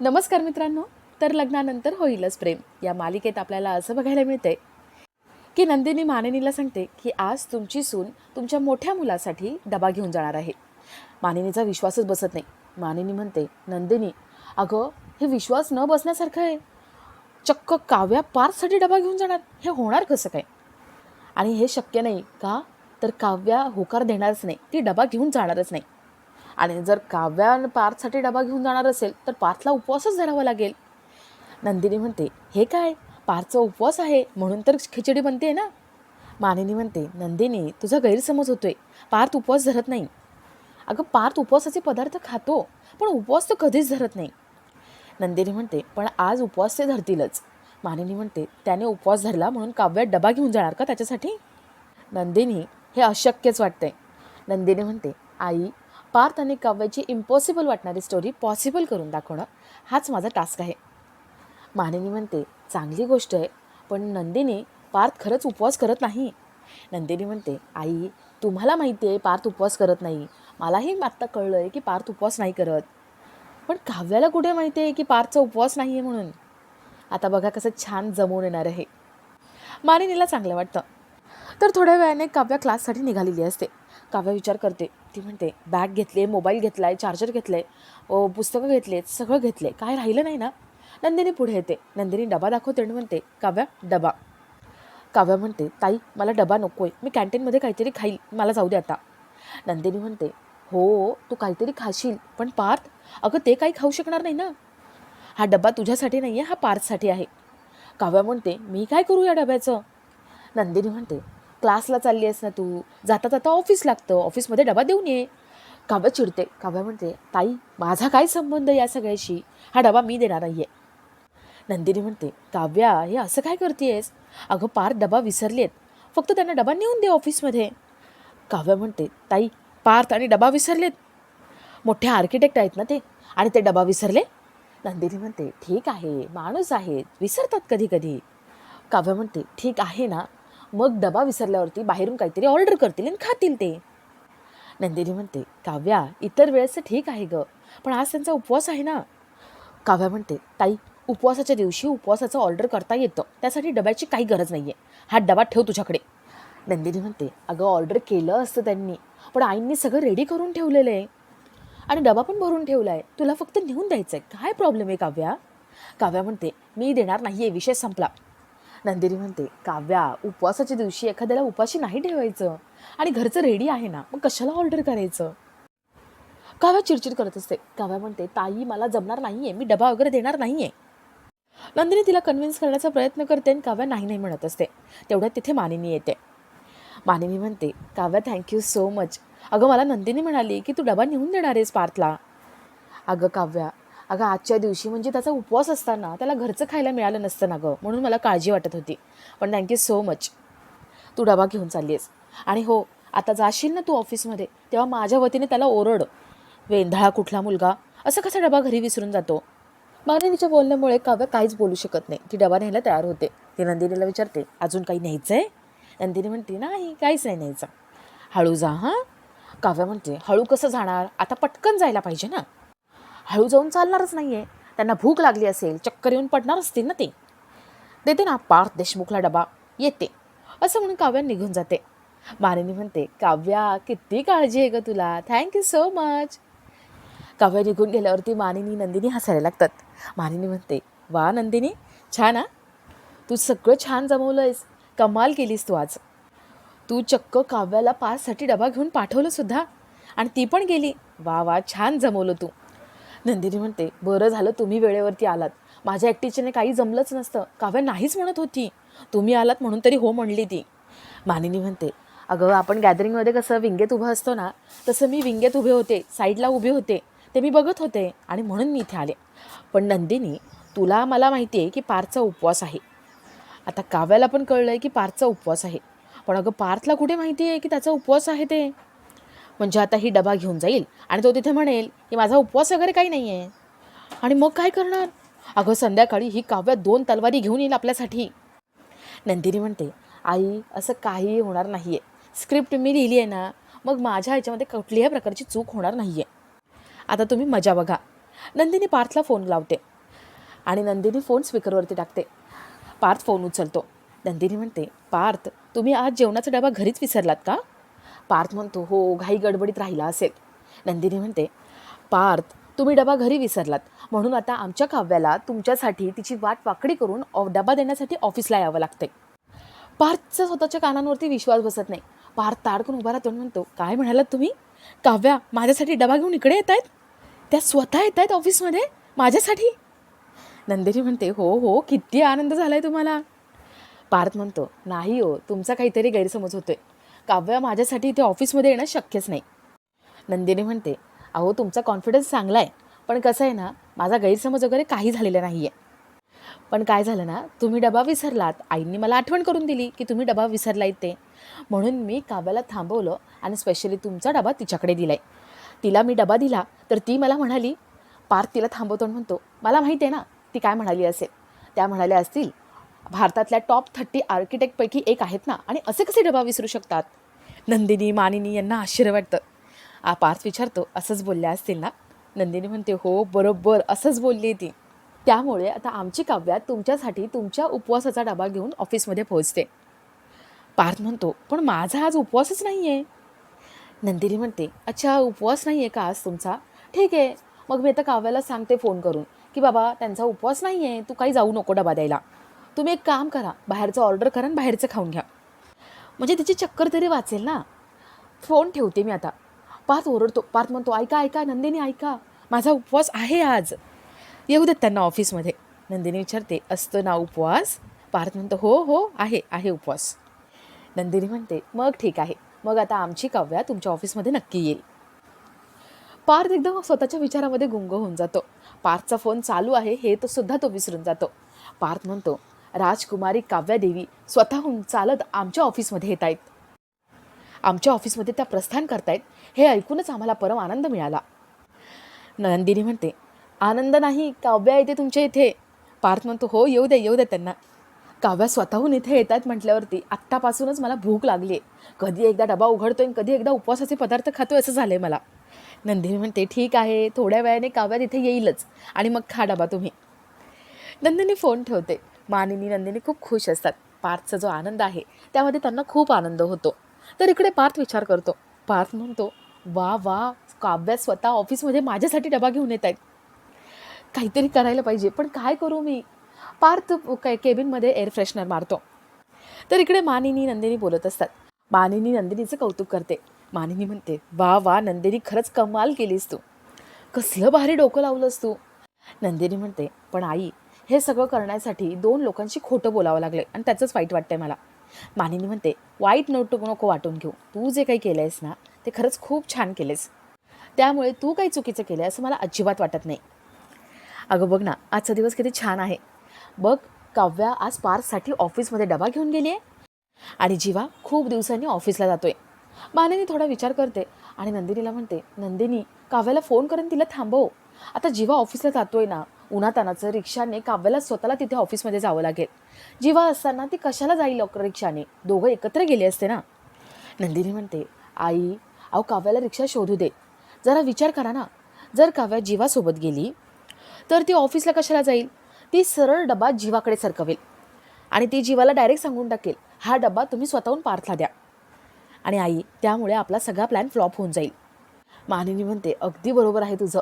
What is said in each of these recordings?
नमस्कार मित्रांनो. तर लग्नानंतर होईलच प्रेम. या मालिकेत आपल्याला असं बघायला मिळते की नंदिनी मानिनीला सांगते की आज तुमची सून तुमच्या मोठ्या मुलासाठी डबा घेऊन जाणार आहे. मानिनीचा विश्वासच बसत नाही. मानिनी म्हणते नंदिनी अगं हे विश्वास न बसण्यासारखं आहे. चक्क काव्या पार्कसाठी डबा घेऊन जाणार. हे होणार कसं काय? आणि हे शक्य नाही का? तर काव्या होकार देणारच नाही. ती डबा घेऊन जाणारच नाही. आणि जर काव्या पार्थसाठी डबा घेऊन जाणार असेल तर पार्थला उपवासच धरावा लागेल. नंदिनी म्हणते हे काय? पार्थचा उपवास आहे? म्हणून तर खिचडी बनते ना? मानिनी म्हणते नंदिनी तुझा गैरसमज होतोय. पार्थ उपवास धरत नाही. अगं पार्थ उपवासाचे पदार्थ खातो पण उपवास तो कधीच धरत नाही. नंदिनी म्हणते पण आज उपवास ते धरतीलच. मानिनी म्हणते त्याने उपवास धरला म्हणून काव्यात डबा घेऊन जाणार का त्याच्यासाठी? नंदिनी हे अशक्यच वाटतंय. नंदिनी म्हणते आई पार्थ आणि काव्याची इम्पॉसिबल वाटणारी स्टोरी पॉसिबल करून दाखवणं हाच माझा टास्क आहे. मानिनी म्हणते चांगली गोष्ट आहे पण नंदिनी पार्थ खरंच उपवास करत नाही. नंदिनी म्हणते आई तुम्हाला माहिती आहे पार्थ उपवास करत नाही. मलाही आत्ता कळलं आहे की पार्थ उपवास नाही करत. पण काव्याला कुठे माहिती आहे की पार्थचा उपवास नाही आहे म्हणून? आता बघा कसं छान जमवून येणार आहे. मानिनीला चांगलं वाटतं. तर थोड्या वेळाने काव्या क्लाससाठी निघालेली असते. काव्या विचार करते ती म्हणते बॅग घेतली मोबाईल घेतला आहे चार्जर घेतलं आहे पुस्तकं घेतले सगळं घेतले काय राहिलं नाही ना? नंदिनी पुढे येते. नंदिनी डबा दाखवते आणि म्हणते काव्या डबा. काव्या म्हणते ताई मला डबा नको आहे मी कॅन्टीनमध्ये काहीतरी खाईल मला जाऊ दे आता. नंदिनी म्हणते हो तू काहीतरी खाशील पण पार्थ अगं ते काही खाऊ शकणार नाही ना? हा डबा तुझ्यासाठी नाही आहे हा पार्थसाठी आहे. काव्या म्हणते मी काय करू या डब्याचं? नंदिनी म्हणते क्लासला चालली आहेस ना तू? जाता जाता ऑफिस लागतं. ऑफिसमध्ये डबा देऊन ये. काव्या चिडते. काव्या म्हणते ताई माझा काय संबंध या सगळ्याशी? हा डबा मी देणार नाही आहे नंदिनी म्हणते काव्या हे असं काय करतेयस? अगं पार डबा विसरली आहेत फक्त त्यांना डबा नेऊन दे ऑफिसमध्ये काव्या म्हणते ताई पार्थ आणि डबा विसरलेत. मोठे आर्किटेक्ट आहेत ना ते? आणि ते डबा विसरले? नंदिनी म्हणते ठीक आहे माणूस आहेत. विसरतात कधी कधी काव्या म्हणते ठीक आहे ना. मग डबा विसरल्यावरती बाहेरून काहीतरी ऑर्डर करतील आणि खातील ते. नंदिनी म्हणते काव्या इतर वेळेस ठीक आहे गं पण आज त्यांचा उपवास आहे ना. काव्या म्हणते ताई उपवासाच्या दिवशी उपवासाचं ऑर्डर करता येतं त्यासाठी डब्याची काही गरज नाही आहे हा डबा ठेव तुझ्याकडे. नंदिनी म्हणते अगं ऑर्डर केलं असतं त्यांनी पण आईंनी सगळं रेडी करून ठेवलेलं आहे. आणि डबा पण भरून ठेवला आहे तुला फक्त नेऊन द्यायचं आहे काय प्रॉब्लेम आहे काव्या? काव्या म्हणते मी देणार नाही आहे विषय संपला. नंदिनी म्हणते काव्या उपवासाच्या दिवशी एखाद्याला उपाशी नाही ठेवायचं. आणि घरचं रेडी आहे ना मग कशाला ऑर्डर करायचं? काव्या चिडचिड करत असते. काव्या म्हणते ताई मला जमणार नाही आहे मी डबा वगैरे देणार नाही आहे नंदिनी तिला कन्व्हिन्स करण्याचा प्रयत्न करते आणि काव्या नाही नाही म्हणत असते. तेवढ्यात तिथे मानिनी येते. मानिनी म्हणते काव्या थँक्यू सो मच अगं मला नंदिनी म्हणाली की तू डबा नेऊन देणार आहेस पार्थला. अगं काव्या अगं आजच्या दिवशी म्हणजे त्याचा उपवास असताना त्याला घरचं खायला मिळालं नसतं ना गं म्हणून मला काळजी वाटत होती. पण थँक्यू सो मच तू डबा घेऊन चालली आहेस आणि हो आता जाशील ना तू ऑफिसमध्ये तेव्हा माझ्या वतीने त्याला ओरड. वेंधाळा कुठला मुलगा? असं कसा डबा घरी विसरून जातो? मानिनीच्या बोलण्यामुळे काव्य काहीच बोलू शकत नाही. ती डबा न्यायला तयार होते. ती नंदिनीला विचारते अजून काही न्यायचं आहे नंदिनी म्हणते नाही काहीच नाही न्यायचं. हळू जा हां? काव्य म्हणते हळू कसं जाणार? आता पटकन जायला पाहिजे ना. हळू जाऊन चालणारच नाही आहे त्यांना भूक लागली असेल चक्कर येऊन पडणार असतील ना ते. देते ना पार्थ देशमुखला डबा. येते. असं म्हणून काव्या निघून जाते. मानिनी म्हणते काव्या किती काळजी आहे ग तुला. थँक्यू सो मच काव्या निघून गेल्यावरती मानिनी नंदिनी हसायला लागतात. मानिनी म्हणते वा नंदिनी छान हा. तू सगळं छान जमवलं आहेस कमाल केलीस तू आज. तू चक्क काव्याला पाचसाठी डबा घेऊन पाठवलं सुद्धा. आणि ती पण गेली. वा वा छान जमवलं तू. नंदिनी म्हणते बरं झालं तुम्ही वेळेवरती आलात. माझ्या एकटीच्याने काही जमलंच नसतं. काव्या नाहीच म्हणत होती. तुम्ही आलात म्हणून तरी हो म्हणली ती. मानिनी म्हणते अगं आपण गॅदरिंगमध्ये कसं विंगेत उभं असतो ना तसं मी विंगेत उभे होते साईडला उभे होते. ते मी बघत होते आणि म्हणून मी इथे आले. पण नंदिनी तुला मला माहिती आहे की पारचा उपवास आहे. आता काव्याला पण कळलं आहे की पार्थचा उपवास आहे. पण अगं पार्थला कुठे माहिती आहे की त्याचा उपवास आहे ते? म्हणजे आता ही डबा घेऊन जाईल. आणि तो तिथे म्हणेल की माझा उपवास वगैरे काही नाही आहे आणि मग काय करणार? अगं संध्याकाळी ही काव्या दोन तलवारी घेऊन येईल आपल्यासाठी. नंदिनी म्हणते आई असं काहीही होणार नाही आहे स्क्रिप्ट मी लिहिली आहे ना मग माझ्या ह्याच्यामध्ये कुठल्याही प्रकारची चूक होणार नाही आहे आता तुम्ही मजा बघा. नंदिनी पार्थला फोन लावते. आणि नंदिनी फोन स्पीकरवरती टाकते. पार्थ फोन उचलतो. नंदिनी म्हणते पार्थ तुम्ही आज जेवणाचा डबा घरीच विसरलात का? पार्थ म्हणतो हो घाई गडबडीत राहिला असेल. नंदिनी म्हणते पार्थ तुम्ही डबा घरी विसरलात. म्हणून आता आमच्या काव्याला तुमच्यासाठी तिची वाट वाकडी करून ऑ- डबा देण्यासाठी ऑफिसला यावं लागते पार्थचा स्वतःच्या कानांवरती विश्वास बसत नाही. पार्थ ताडकून उभा राहतो आणि म्हणतो काय म्हणालात तुम्ही? काव्या माझ्यासाठी डबा घेऊन इकडे येत आहेत? त्या स्वतः येत आहेत ऑफिसमध्ये? माझ्यासाठी? नंदिनी म्हणते हो हो किती आनंद झाला आहे तुम्हाला. पार्थ म्हणतो नाही हो तुमचा काहीतरी गैरसमज होतोय. काव्या माझ्यासाठी इथे ऑफिसमध्ये येणं शक्यच नाही. नंदिनी म्हणते अहो तुमचा कॉन्फिडन्स चांगला आहे पण कसं आहे ना माझा गैरसमज वगैरे काही झालेला नाही आहे पण काय झालं ना तुम्ही डबा विसरलात. आईंनी मला आठवण करून दिली की तुम्ही डबा विसरला ते. म्हणून मी काव्याला थांबवलं आणि स्पेशली तुमचा डबा तिच्याकडे दिलाय. तिला मी डबा दिला तर ती मला म्हणाली पार्थ तिला थांबवतो म्हणतो मला माहिती आहे ना ती काय म्हणाली असेल. त्या म्हणाल्या असतील भारतातल्या टॉप थर्टी आर्किटेक्टपैकी एक आहेत ना? आणि असे कसे डबा विसरू शकतात? नंदिनी मानिनी यांना आश्चर्य वाटतं. आ पार्थ विचारतो असंच बोलल्या असतील ना? नंदिनी म्हणते हो बरोबर असंच बोलली ती. त्यामुळे आता आमची काव्या तुमच्यासाठी तुमच्या उपवासाचा डबा घेऊन ऑफिसमध्ये पोहोचते. पार्थ म्हणतो पण माझा आज उपवासच नाही आहे नंदिनी म्हणते अच्छा उपवास नाही आहे का आज तुमचा? ठीक आहे. मग मी आता काव्याला सांगते फोन करून की बाबा त्यांचा उपवास नाही आहे तू काही जाऊ नको डबा द्यायला. तुम्ही एक काम करा बाहेरचं ऑर्डर करा आणि बाहेरचं खाऊन घ्या. म्हणजे तिची चक्कर तरी वाचेल ना? फोन ठेवते मी आता. पार्थ ओरडतो पार्थ म्हणतो ऐका ऐका नंदिनी ऐका. माझा उपवास आहे आज. येऊ देत त्यांना ऑफिसमध्ये नंदिनी विचारते असतं ना उपवास? पार्थ म्हणतो हो हो आहे आहे उपवास. नंदिनी म्हणते मग ठीक आहे. मग आता आमची काव्या तुमच्या ऑफिसमध्ये नक्की येईल. पार्थ एकदम स्वतःच्या विचारामध्ये गुंग होऊन जातो. पार्थचा फोन चालू आहे हे तो सुद्धा तो विसरून जातो. पार्थ म्हणतो राजकुमारी काव्यादेवी स्वतःहून चालत आमच्या ऑफिसमध्ये येत आहेत. आमच्या ऑफिसमध्ये त्या प्रस्थान करतायत हे ऐकूनच आम्हाला परम आनंद मिळाला. नंदिनी म्हणते आनंद नाही काव्या येते तुमच्या इथे. पार्थ म्हणतो हो येऊ द्या येऊ द्या त्यांना. काव्या स्वतःहून इथे येत आहेत म्हटल्यावरती आत्तापासूनच मला भूक लागली आहे कधी एकदा डबा उघडतोय आणि कधी एकदा उपवासाचे पदार्थ खातोय असं झालं आहे मला. नंदिनी म्हणते ठीक आहे थोड्या वेळाने काव्या तिथे येईलच आणि मग खा डबा तुम्ही. नंदिनी फोन ठेवते मानिनी नंदिनी खूप खुश असतात. पार्थचा जो आनंद आहे त्यामध्ये त्यांना खूप आनंद होतो. तर इकडे पार्थ विचार करतो. पार्थ म्हणतो वा वा काव्या स्वतः ऑफिसमध्ये माझ्यासाठी डबा घेऊन येत आहेत. काहीतरी करायला पाहिजे पण काय करू मी? पार्थ काय केबिनमध्ये एअर फ्रेशनर मारतो. तर इकडे मानिनी नंदिनी बोलत असतात. मानिनी नंदिनीचं कौतुक करते. मानिनी म्हणते वा वा नंदिनी खरंच कमाल केलीस तू. कसलं भारी डोकं लावलंस तू. नंदिनी म्हणते पण आई हे सगळं करण्यासाठी दोन लोकांशी खोटं बोलावं लागलं आणि त्याचंच वाईट वाटतंय मला. मानिनी म्हणते वाईट नोट नको वाटून घेऊ. तू जे काही केलं आहेस ना ते खरंच खूप छान केलेस त्यामुळे तू काही चुकीचं केलं असं मला अजिबात वाटत नाही. अगं बघ ना आजचा दिवस किती छान आहे. बघ काव्या आज पार्कसाठी ऑफिसमध्ये डबा घेऊन गेली आहे आणि जीवा खूप दिवसांनी ऑफिसला जातोय. मानिनी थोडा विचार करते आणि नंदिनीला म्हणते नंदिनी काव्याला फोन करून तिला थांबव. आता जीवा ऑफिसला जातोय ना उन्हातानाचं रिक्षाने काव्याला स्वतःला तिथे ऑफिसमध्ये जावं लागेल. जीवा असताना ती कशाला जाईल लवकर रिक्षाने? दोघं एकत्र गेले असते ना? नंदिनी म्हणते आई अहो काव्याला रिक्षा शोधू दे. जरा विचार करा ना. जर काव्या जीवासोबत गेली तर ती ऑफिसला कशाला जाईल? ती सरळ डबा जीवाकडे सरकवेल. आणि ती जीवाला डायरेक्ट सांगून टाकेल हा डबा तुम्ही स्वतःहून पार्थला द्या. आणि आई त्यामुळे आपला सगळा प्लॅन फ्लॉप होऊन जाईल. मानिनी म्हणते अगदी बरोबर आहे तुझं.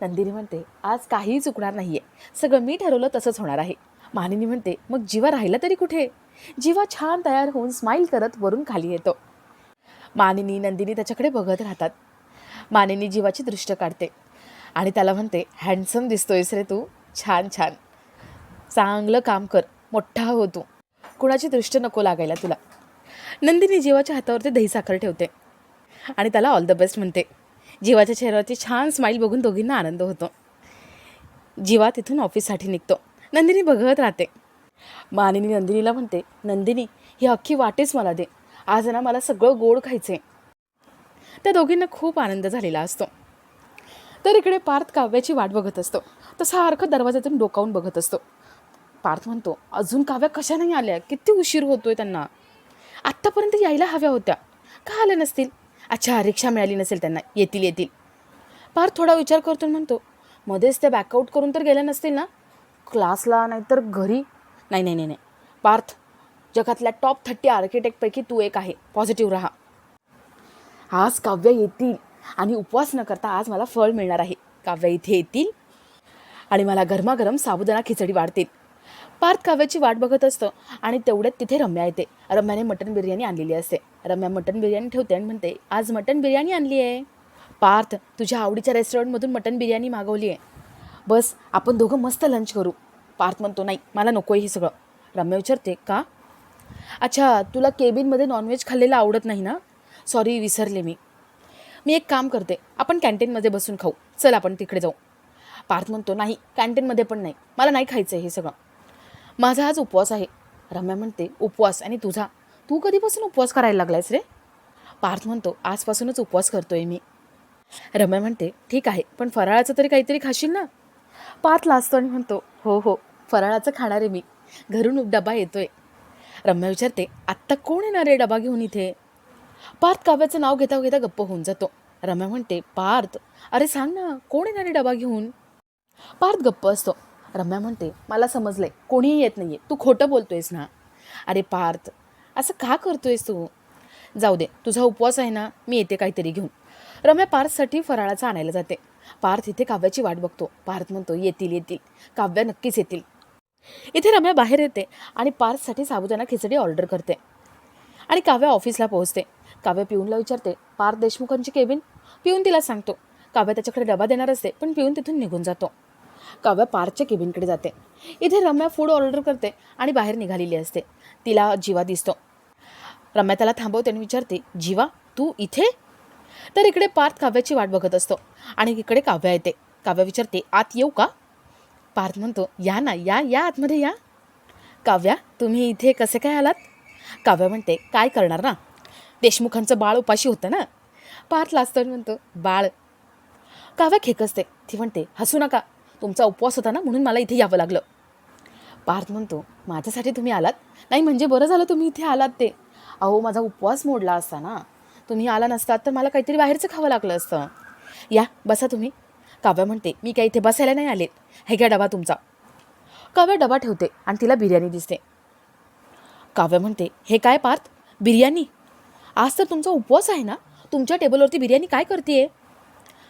नंदिनी म्हणते आज काहीही चुकणार नाही आहे सगळं मी ठरवलं तसंच होणार आहे. मानिनी म्हणते मग जीवा राहिला तरी कुठे? जीवा छान तयार होऊन स्माईल करत वरून खाली येतो. मानिनी नंदिनी त्याच्याकडे बघत राहतात. मानिनी जीवाची दृष्ट काढते आणि त्याला म्हणते हँडसम दिसतोयस रे तू. छान छान. चांगलं काम कर. मोठा हो तू. कुणाची दृष्ट नको लागायला तुला. नंदिनी जीवाच्या हातावरती दही साखर ठेवते आणि त्याला ऑल द बेस्ट म्हणते. जीवाच्या चेहऱ्यावरची छान स्माईल बघून दोघींना आनंद होतो. जीवा तिथून ऑफिससाठी निघतो. नंदिनी बघत राहते. मानिनी नंदिनीला म्हणते नंदिनी ही अख्खी वाटेच मला दे. आज ना मला सगळं गोड खायचे त्या दोघींना खूप आनंद झालेला असतो. तर इकडे पार्थ काव्याची वाट बघत असतो. तो सारखं दरवाजातून डोकावून बघत असतो. पार्थ म्हणतो अजून काव्या कशा नाही आल्या? किती उशीर होतोय त्यांना. आत्तापर्यंत यायला हव्या होत्या. का आल्या नसतील? अच्छा रिक्षा मिळाली नसेल त्यांना. येतील येतील. पार थोडा विचार करतो म्हणतो मध्येच ते बॅकआउट करून तर गेले नसतील ना? क्लासला नाहीतर घरी. नाही नाही नाही नाही. पार्थ जगातल्या टॉप थर्टी आर्किटेक्टपैकी तू एक आहे. पॉझिटिव्ह राहा. आज काव्य येतील आणि उपवास न करता आज मला फळ मिळणार आहे. काव्य इथे येतील आणि मला गरमागरम साबुदाणा खिचडी वाढतील. पार्थ काव्याची वाट बघत असतं. आणि तेवढ्यात तिथे रम्या येते. रम्याने मटन बिर्याणी आणलेली असते. रम्या मटन बिर्याणी ठेवते आणि म्हणते आज मटन बिर्याणी आणली आहे. पार्थ तुझ्या आवडीच्या रेस्टॉरंटमधून मटन बिर्याणी मागवली आहे. बस आपण दोघं मस्त लंच करू. पार्थ म्हणतो नाही मला नको आहे हे सगळं. रम्या विचारते का? अच्छा तुला केबिनमध्ये नॉनव्हेज खाल्लेलं आवडत नाही ना? सॉरी विसरले मी. मी एक काम करते आपण कॅन्टीनमध्ये बसून खाऊ. चल आपण तिकडे जाऊ. पार्थ म्हणतो नाही कॅन्टीनमध्ये पण नाही. मला नाही खायचं आहे हे सगळं. माझा आज उपवास आहे. रम्या म्हणते उपवास आणि तुझा? तू कधीपासून उपवास करायला लागलायस रे? पार्थ म्हणतो आजपासूनच उपवास करतोय मी. रम्या म्हणते ठीक आहे पण फराळाचं तरी काहीतरी खाशील ना? पार्थ लाजतो आणि म्हणतो हो हो फराळाचं खाणार आहे मी. घरून डबा येतोय. रम्या विचारते आत्ता कोण येणार आहे डबा घेऊन इथे? पार्थ काव्याचं नाव घेता घेता गप्प होऊन जातो. रम्या म्हणते पार्थ अरे सांग ना कोण येणार आहे डबा घेऊन? पार्थ गप्प असतो. रम्या म्हणते मला समजलं आहे कोणीही येत नाही आहे तू खोटं बोलतोयस ना. अरे पार्थ असं का करतोयस तू? जाऊ दे तुझा उपवास आहे ना मी येते काहीतरी घेऊन. रम्या पार्थसाठी फराळाचा आणायला जाते. पार्थ इथे काव्याची वाट बघतो. पार्थ म्हणतो येतील येतील. काव्या नक्कीच येतील. इथे रम्या बाहेर येते आणि पार्थसाठी साबुदाणा खिचडी ऑर्डर करते. आणि काव्या ऑफिसला पोहोचते. काव्या पिऊनला विचारते पार्थ देशमुखांची केबिन? पिऊन तिला सांगतो. काव्या त्याच्याकडे डबा देणार असते पण पिऊन तिथून निघून जातो. काव्या पारच्या केबिनकडे जाते. इथे रम्या फूड ऑर्डर करते आणि बाहेर निघालेली असते. तिला जीवा दिसतो. रम्या त्याला थांबवते आणि विचारते जीवा तू इथे? तर इकडे पार्थ काव्याची वाट बघत असतो आणि इकडे काव्या येते. काव्या विचारते आत येऊ का? पार्थ म्हणतो या ना या या आतमध्ये या. काव्या तुम्ही इथे कसे काय आलात? काव्या म्हणते काय करणार ना? देशमुखांचं बाळ उपाशी होतं ना? पार्थ लाजतो आणि म्हणतो बाळ. काव्या खेकसते. ती म्हणते हसू नका. तुमचा उपवास होता ना म्हणून मला इथे यावं लागलं. पार्थ म्हणतो माझ्यासाठी तुम्ही आलात? नाही म्हणजे बरं झालं तुम्ही इथे आलात ते. अहो माझा उपवास मोडला असता ना. तुम्ही आला नसतात तर मला काहीतरी बाहेरचं खावं लागलं असतं. या बसा तुम्ही. काव्या म्हणते मी काही इथे बसायला नाही आले हे घ्या डबा तुमचा. काव्या डबा ठेवते आणि तिला बिर्याणी दिसते. काव्य म्हणते हे काय पार्थ? बिर्याणी? आज तर तुमचा उपवास आहे ना? तुमच्या टेबलवरती बिर्याणी काय करते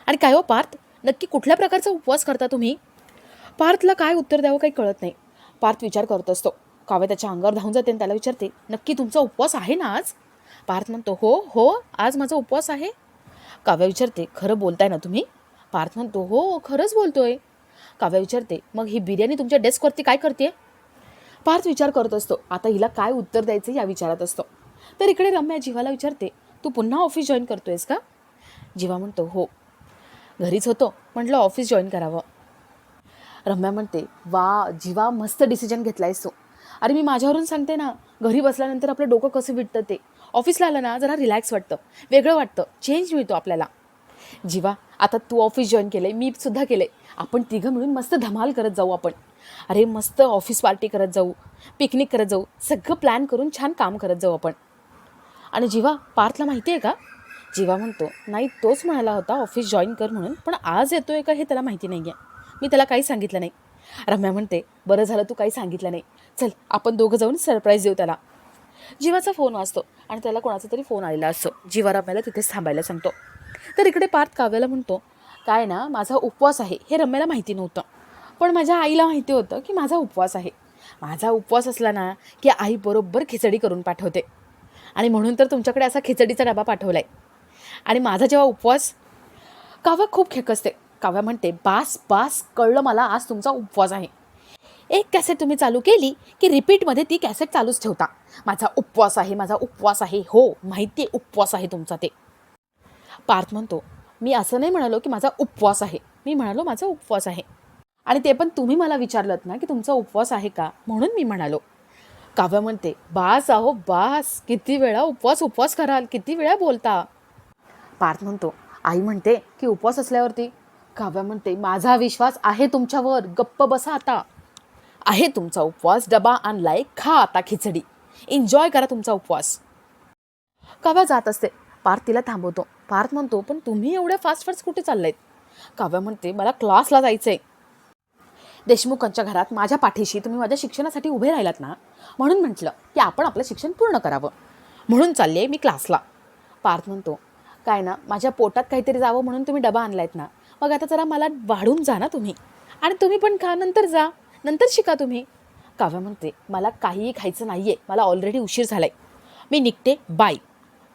आणि काय हो पार्थ? नक्की कुठल्या प्रकारचा उपवास करता तुम्ही? पार्थला काय उत्तर द्यावं काही कळत नाही. पार्थ विचार करत असतो. काव्य त्याच्या अंगावर धावून जाते आणि त्याला विचारते नक्की तुमचा उपवास आहे ना आज? पार्थ म्हणतो हो हो आज माझा उपवास आहे. काव्य विचारते खरं बोलताय ना तुम्ही? पार्थ म्हणतो हो खरंच बोलतोय. काव्य विचारते मग ही बिर्याणी तुमच्या डेस्कवरती काय करते? पार्थ विचार करत असतो आता हिला काय उत्तर द्यायचं या विचारात असतो. तर इकडे रम्या जीवाला विचारते तू पुन्हा ऑफिस जॉईन करतोयस का? जीवा म्हणतो हो. घरीच होतो. म्हटलं ऑफिस जॉईन करावं. रम्या म्हणते वा जीवा मस्त डिसिजन घेतलायस तू. अरे मी माझ्यावरून सांगते ना घरी बसल्यानंतर आपलं डोकं कसं विटतं ते. ऑफिसला आलं ना जरा रिलॅक्स वाटतं. वेगळं वाटतं. चेंज मिळतो आपल्याला. जीवा आता तू ऑफिस जॉईन केलं आहे मी सुद्धा केलं आहे आपण तिघं मिळून मस्त धमाल करत जाऊ आपण. अरे मस्त ऑफिस पार्टी करत जाऊ पिकनिक करत जाऊ सगळं प्लॅन करून छान काम करत जाऊ आपण. आणि जीवा पार्थला माहिती आहे का? जीवा म्हणतो नाही तोच म्हणाला होता ऑफिस जॉईन कर म्हणून पण आज येतो आहे का हे त्याला माहिती नाही आहे मी त्याला काही सांगितलं नाही. रम्या म्हणते बरं झालं तू काही सांगितलं नाही. चल आपण दोघं जाऊन सरप्राईज देऊ त्याला. जीवाचा फोन वाजतो आणि त्याला कोणाचा तरी फोन आलेला असतो. जीवा रम्याला तिथेच थांबायला सांगतो. तर इकडे पार्थ काव्याला म्हणतो काय ना माझा उपवास आहे. हे रम्याला माहिती नव्हतं. पण माझ्या आईला माहिती होतं की माझा उपवास आहे. माझा उपवास असला ना की आई बरोबर खिचडी करून पाठवते. आणि म्हणून तर तुमच्याकडे असा खिचडीचा डबा पाठवला आहे आणि माझा जेव्हा उपवास काव्या खूप खेकसते. काव्या म्हणते बास बास कळलं मला आज तुमचा उपवास आहे. एक कॅसेट तुम्ही चालू केली की रिपीटमध्ये ती कॅसेट चालूच ठेवता. माझा उपवास आहे माझा उपवास आहे हो माहिती आहे उपवास आहे तुमचा ते. पार्थ म्हणतो मी असं नाही म्हणालो की माझा उपवास आहे. मी म्हणालो माझा उपवास आहे. आणि ते पण तुम्ही मला विचारलं ना की तुमचा उपवास आहे का? म्हणून मी म्हणालो. काव्य म्हणते बास आहो बास किती वेळा उपवास उपवास कराल किती वेळा बोलता? पार्थ म्हणतो आई म्हणते की उपवास असल्यावरती. काव्या म्हणते माझा विश्वास आहे तुमच्यावर गप्प बसा आता. आहे तुमचा उपवास डबा आणलाय खा आता खिचडी. एन्जॉय करा तुमचा उपवास. काव्या जात असते. पार्थ तिला थांबवतो. पार्थ म्हणतो पण तुम्ही एवढ्या फास्ट फास्ट कुठे चाललायत? काव्या म्हणते मला क्लासला जायचं आहे देशमुखांच्या घरात माझ्या पाठीशी तुम्ही माझ्या शिक्षणासाठी उभे राहिलात ना? म्हणून म्हटलं की आपण आपलं शिक्षण पूर्ण करावं. म्हणून चालले मी क्लासला पार्थ म्हणतो काय ना माझ्या पोटात काहीतरी जावं म्हणून तुम्ही डबा आणलायत ना. मग आता जरा मला वाढून जा ना तुम्ही. आणि तुम्ही पण खा नंतर जा. नंतर शिका तुम्ही. काव्या म्हणते मला काहीही खायचं नाही आहे मला ऑलरेडी उशीर झाला आहे मी निघते. बाय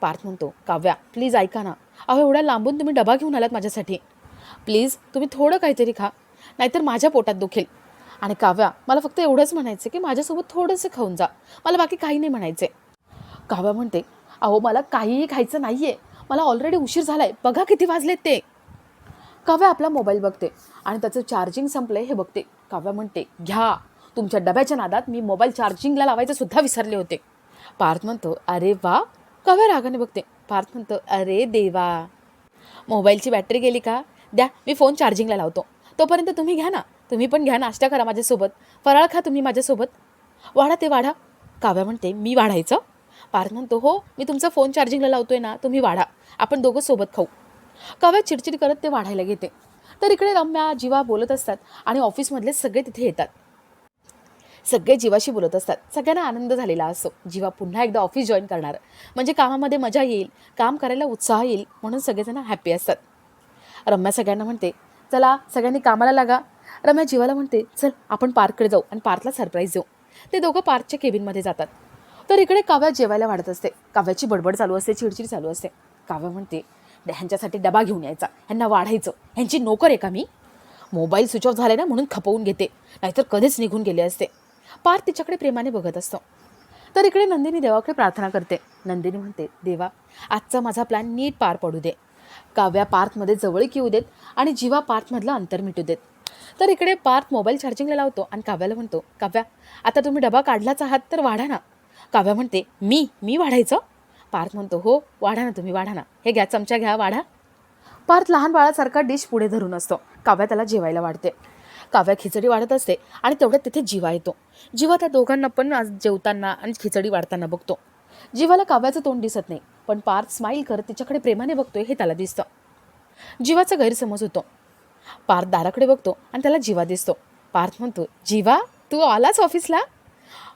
पार्थ म्हणतो काव्या प्लीज ऐका ना. अहो एवढ्या लांबून तुम्ही डबा घेऊन आलात माझ्यासाठी. प्लीज तुम्ही थोडं काहीतरी खा. नाहीतर माझ्या पोटात दुखेल. आणि काव्या मला फक्त एवढंच म्हणायचं की माझ्यासोबत थोडंसं खाऊन जा. मला बाकी काही नाही म्हणायचे काव्या म्हणते अहो मला काहीही खायचं नाही आहे मला ऑलरेडी उशीर झाला आहे बघा किती वाजलेत ते. काव्या आपला मोबाईल बघते आणि त्याचं चार्जिंग संपलं हे बघते. काव्या म्हणते घ्या. तुमच्या डब्याच्या नादात मी मोबाईल चार्जिंगला लावायचं सुद्धा विसरले होते. पार्थ म्हणतो अरे वा. काव्या रागाने बघते. पार्थ म्हणतो अरे देवा. मोबाईलची बॅटरी गेली का? द्या मी फोन चार्जिंगला लावतो. तोपर्यंत तुम्ही घ्या ना. तुम्ही पण घ्या नाश्ता करा माझ्यासोबत. फराळ खा तुम्ही माझ्यासोबत. वाढा ते वाढा. काव्या म्हणते मी वाढायचं? पार्थ म्हणतो हो मी तुमचा फोन चार्जिंगला लावतोय ना तुम्ही वाढा. आपण दोघं सोबत खाऊ. काव्या चिडचिड करत ते वाढायला घेते. तर इकडे रम्या जीवा बोलत असतात आणि ऑफिसमधले सगळे तिथे येतात. सगळे जीवाशी बोलत असतात. सगळ्यांना आनंद झालेला असो. जीवा पुन्हा एकदा ऑफिस जॉईन करणार. म्हणजे कामामध्ये मजा येईल काम करायला उत्साह येईल म्हणून सगळेजण हॅपी असतात. रम्या सगळ्यांना म्हणते चला सगळ्यांनी कामाला लागा. रम्या जीवाला म्हणते चल आपण पार्ककडे जाऊ आणि पार्कला सरप्राईज देऊ. ते दोघं पार्कच्या केबिनमध्ये जातात. तर इकडे काव्या जेवायला वाढत असते. काव्याची बडबड चालू असते चिडचिड चालू असते. काव्या म्हणते ह्यांच्यासाठी डबा घेऊन यायचा. ह्यांना वाढायचं. ह्यांची नोकर आहे का मी? मोबाईल स्विच ऑफ झाले ना म्हणून खपवून घेते. नाहीतर कधीच निघून गेले असते. पार तिच्याकडे प्रेमाने बघत असतो. तर इकडे नंदिनी देवाकडे प्रार्थना करते. नंदिनी म्हणते देवा आजचा माझा प्लॅन नीट पार पडू दे. काव्या पार्थमध्ये जवळीक येऊ देत आणि जीवा पार्थमधलं अंतर मिटू देत. तर इकडे पार्थ मोबाईल चार्जिंगला लावतो आणि काव्याला म्हणतो काव्या आता तुम्ही डबा काढलाच आहात तर वाढा ना. काव्या म्हणते मी मी वाढायचं? पार्थ म्हणतो हो वाढा ना तुम्ही वाढा ना. हे घ्या चमचा घ्या वाढा. पार्थ लहान बाळासारखा डिश पुढे धरून असतो. काव्या त्याला जेवायला वाढते. काव्या खिचडी वाढत असते आणि तेवढ्यात तिथे जीवा येतो. जीवा त्या दोघांना पण आज जेवताना आणि खिचडी वाढताना बघतो. जीवाला काव्याचं तोंड दिसत नाही पण पार्थ स्माईल करत तिच्याकडे प्रेमाने बघतोय हे त्याला दिसतं. जीवाचा गैरसमज होतो. पार्थ दाराकडे बघतो आणि त्याला जीवा दिसतो. पार्थ म्हणतो जीवा तू आलाच ऑफिसला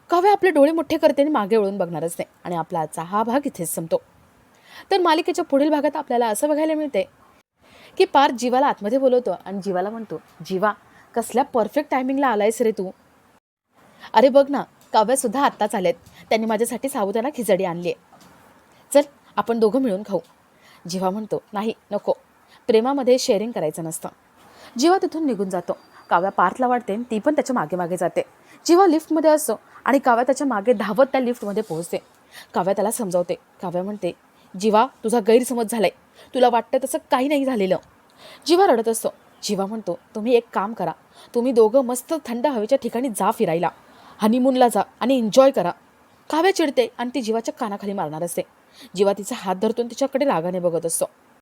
काव्या आपले डोळे मोठे करते आणि मागे वळून बघणारच नाही? आणि आपला आजचा हा भाग इथेच संपतो. तर मालिकेच्या पुढील भागात आपल्याला असं बघायला मिळते की पार्थ जीवाला आतमध्ये बोलवतो आणि जीवाला म्हणतो जीवा कसल्या परफेक्ट टायमिंगला आलायस रे तू? अरे बघ ना काव्यासुद्धा आत्ताच आल्यात. त्यांनी माझ्यासाठी साबुदाना खिचडी आणली आहे चल आपण दोघं मिळून खाऊ. जीवा म्हणतो नाही नको. प्रेमामध्ये शेअरिंग करायचं नसतं. जीवा तिथून निघून जातो. काव्या पार्थला वाटते ती पण त्याच्यामागे मागे जाते. जेव्हा लिफ्टमध्ये असतो आणि काव्या त्याच्यामागे धावत त्या लिफ्टमध्ये पोहोचते. काव्या त्याला समजावते. काव्या म्हणते जीवा तुझा गैरसमज झालाय. तुला वाटतं तसं काही नाही झालेलं. जीवा रडत असतो. जीवा म्हणतो तुम्ही एक काम करा. तुम्ही दोघं मस्त थंड हवेच्या ठिकाणी जा फिरायला. हनीमूनला जा आणि एन्जॉय करा. काव्या चिडते आणि ती जीवाच्या कानाखाली मारणार असते. जीवा तिचा हात धरतो तिच्याकडे रागाने बघत असतो.